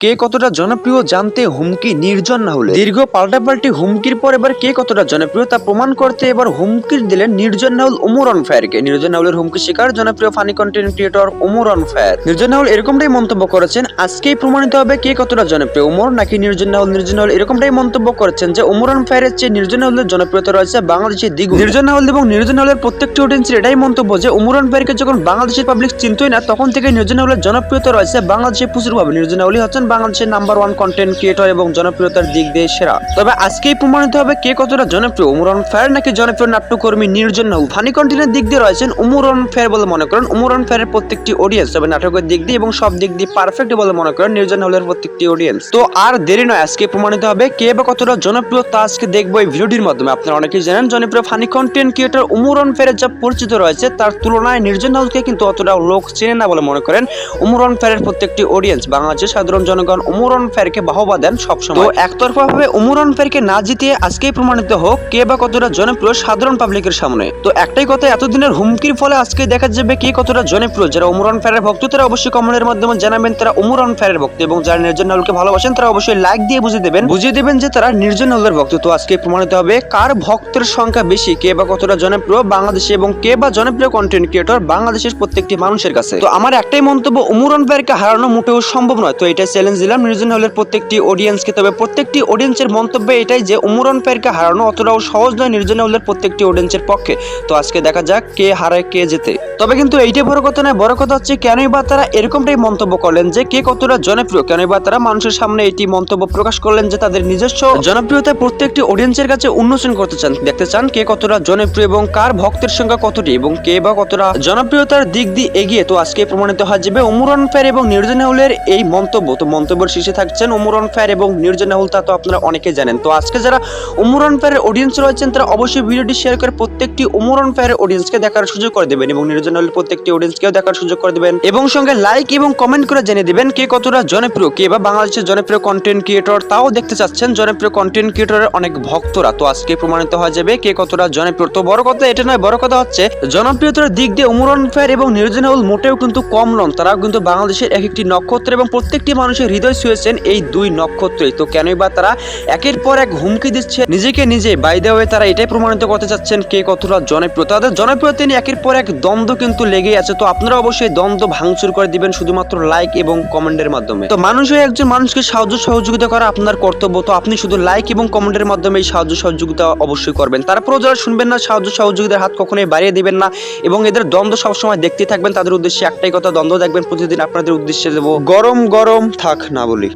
কে কতটা জনপ্রিয় জানতে হুমকি নির্জন না হলে। দীর্ঘ পাল্টাপাল্টি হুমকির পর এবার কে কতটা জনপ্রিয় তা প্রমাণ করতে এবার হুমকি দিলেন নির্জন নাহুল উমর অন ফায়ারকে। নির্জন নাহুলের হুমকি শিকার জনপ্রিয় funny content creator Umar on fire. নির্জন নাহুল এরকমটাই মন্তব্য করেছেন, আজকেই প্রমাণিত হবে কে কতটা জনপ্রিয় উমর নাকি নির্জন নাহুল নির্জন নাহুল এরকমটাই মন্তব্য করেছেন যে উমর অন ফায়ারের চেয়ে নির্জন নাহুলের জনপ্রিয়তা রয়েছে বাংলাদেশের দ্বিগুণ। নির্জন নাহুল এবং নির্জন নাহুলের প্রত্যেকটি অডিয়েন্সের এটাই মন্তব্য যে উমর অন ফায়ারকে যখন বাংলাদেশের পাবলিক চিনতই না, তখন থেকে নির্জন নাহুলের জনপ্রিয়তা রয়েছে বাংলাদেশে প্রচুরভাবে নির্জন নাহুলই হচ্ছেন বাংলাদেশের নাম্বার ওয়ান কন্টেন্ট ক্রিয়েটর এবং জনপ্রিয়তার দিক দিয়ে সেরা। তবে আজকেই প্রমাণিত হবে কে কতটা জনপ্রিয় উমরন ফায়ার নাকি জনপ্রিয় নাট্যকর্মী নির্জন নাহুল ফানি কন্টেন্টের দিক দিয়ে রয়েছেন উমরন ফায়ার বলে মনে করেন। উমরন ফায়ারের প্রত্যেকটি অডিয়েন্স তবে নাটকের দিক দিয়ে এবং সব দিক দিয়ে পারফেক্ট বলে মনে করেন নির্জন নাহুলের প্রত্যেকটি অডিয়েন্স তো আর দেরি নয়, আজকে প্রমাণিত হবে কে বা কতটা জনপ্রিয় তা আজকে দেখব এই ভিডিওটির মাধ্যমে। আপনারা অনেকেই জানেন জনপ্রিয় ফানি কন্টেন্ট ক্রিয়েটর উমরন ফায়ারের যা পরিচিত রয়েছে, তার তুলনায় নির্জন নাহুলকে কিন্তু অতটা লোক চেনে না বলে মনে করেন উমরন ফায়ারের প্রত্যেকটি অডিয়েন্স বাংলাদেশের সাধারণ জনগণ উমরন ফায়ারকে বাহবা দেন সবসময়। তো একতরফা ভাবে উমরন ফায়ারকে না জিতিয়ে আজকেই প্রমাণিত হোক কে বা কতটা জনপ্রিয় সাধারণ পাবলিকের সামনে। তো একটাই কথা, এতদিনের হুমকির ফলে আজকে দেখা যাবে কে কতটা জনপ্রিয়। যারা উমরন ফায়ারের ভক্ত, তারা অবশ্যই কমেন্টের মাধ্যমে জানাবেন তারা উমরন ফায়ারের ভক্ত এবং যারা নির্জন নাহুলকে ভালোবাসেন, তারা অবশ্যই লাইক দিয়ে বুঝিয়ে দেবেন। বুঝিয়ে দেবেন যে তারা নির্জন নাহুলের ভক্ত। তো আজকে প্রমাণিত হবে কার ভক্তের সংখ্যা বেশি, কে বা কতটা জনপ্রিয় বাংলাদেশে এবং কে বা জনপ্রিয় কন্টেন্ট ক্রিয়েটর বাংলাদেশের প্রত্যেকটি মানুষের কাছে। তো আমার একটাই মন্তব্য, উমরন ফেরকে হারানো মোটেও সম্ভব নয়। তো এটা চ্যালেঞ্জ দিলাম নির্জন হলের প্রত্যেকটি অডিয়েন্সকে তবে প্রত্যেকটি অডিয়েন্সের মন্তব্য এটাই যে উমরন ফায়ারকে হারানো অতটাও সহজ নয় নির্জন হলের প্রত্যেকটি অডিয়েন্সের পক্ষে। তো আজকে দেখা যাক কে হারায়, কে জেতে। তবে কিন্তু এইটাই বড় কথা নয়, বড় কথা হচ্ছে কেনই বা তারা এরকমটাই মন্তব্য করলেন যে কে কতটা জনপ্রিয়, কেনই বা তারা মানুষের সামনে এটি মন্তব্য প্রকাশ করলেন যে তাদের নিজস্ব জনপ্রিয়তা প্রত্যেকটি অডিয়েন্সের কাছে উন্মোচন করতে চান। দেখতে চান কে কতটা জনপ্রিয় এবং কার ভক্তের সংখ্যা কতটি এবং কে বা কতটা জনপ্রিয়তার দিক দিয়ে এগিয়ে। তো আজকে প্রমাণিত হয় যাবে উমরন ফ্যার এবং নির্জন রাহুলের এই মন্তব্য। তো মন্তব্যের শীর্ষে থাকছেন উমরন ফ্যার এবং নির্জন রাহুল তা তো আপনারা অনেকে জানেন। তো আজকে যারা উমরন ফ্যারের অডিয়েন্স রয়েছেন, তারা অবশ্যই ভিডিওটি শেয়ার করে প্রত্যেকটি উমরন ফায়ারের অডিয়েন্সকে দেখার সুযোগ করে দেবেন এবং নির্জন রাহুলের প্রত্যেকটি অডিয়েন্সকেও দেখার সুযোগ করে দেবেন। এবং সঙ্গে লাইক এবং কমেন্ট করে জেনে দিবেন কে কতটা জনপ্রিয়, কে বা বাংলাদেশের জনপ্রিয় কন্টেন্ট ক্রিয়েটর তাও দেখতে চাচ্ছেন জনপ্রিয় কন্টেন্ট ক্রিয়েটরের অনেক ভক্তরা। তো আজকে প্রমাণিত হয়ে যাবে কে কতটা জনপ্রিয়। তো বড় কথা, এটা নয়, বড় কথা হচ্ছে জনপ্রিয়তার দিক দিয়ে উমরন ফায়ার এবং নির্জন রাহুল মোটেও কিন্তু কম নন। তারাও কিন্তু বাংলাদেশের এক একটি নক্ষত্র এবং প্রত্যেকটি মানুষের হৃদয় ছুঁয়েছেন এই দুই নক্ষত্রই। তো কেনই বা তারা একের পর এক হুমকি দিচ্ছে, নিজেকে নিজে। বাইদে হয়ে তারা এটাই প্রমাণিত করতে চাচ্ছেন কে কতটা জনপ্রিয়। তাদের জনপ্রিয়তা নিয়ে একের পর এক দ্বন্দ্ব কিন্তু লেগেই আছে তো আপনারা অবশ্যই দ্বন্দ্ব ভাঙচুর করে দিবেন শুধুমাত্র লাইক এবং কমেন্টের মাধ্যমে তো মানুষ হয়ে একজন মানুষকে সাহায্য সহযোগিতা করা আপনার কর্তব্য তো আপনি শুধু লাইক এবং কমেন্টের মাধ্যমে এই সাহায্য সহযোগিতা অবশ্যই করবেন তারপরেও যারা শুনবেন না সাহায্য সহযোগিতার হাত কখনোই বাড়িয়ে দিবেন না এবং এদের দ্বন্দ্ব সবসময় দেখতে থাকবেন তাদের উদ্দেশ্যে একটাই কথা দ্বন্দ্ব দেখবেন প্রতিদিন আপনাদের উদ্দেশ্যে দেবো গরম গরম থাক না বলি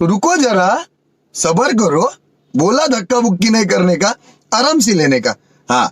तो रुको जरा सबर करो बोला धक्का बुक्की नहीं करने का आराम से लेने का हाँ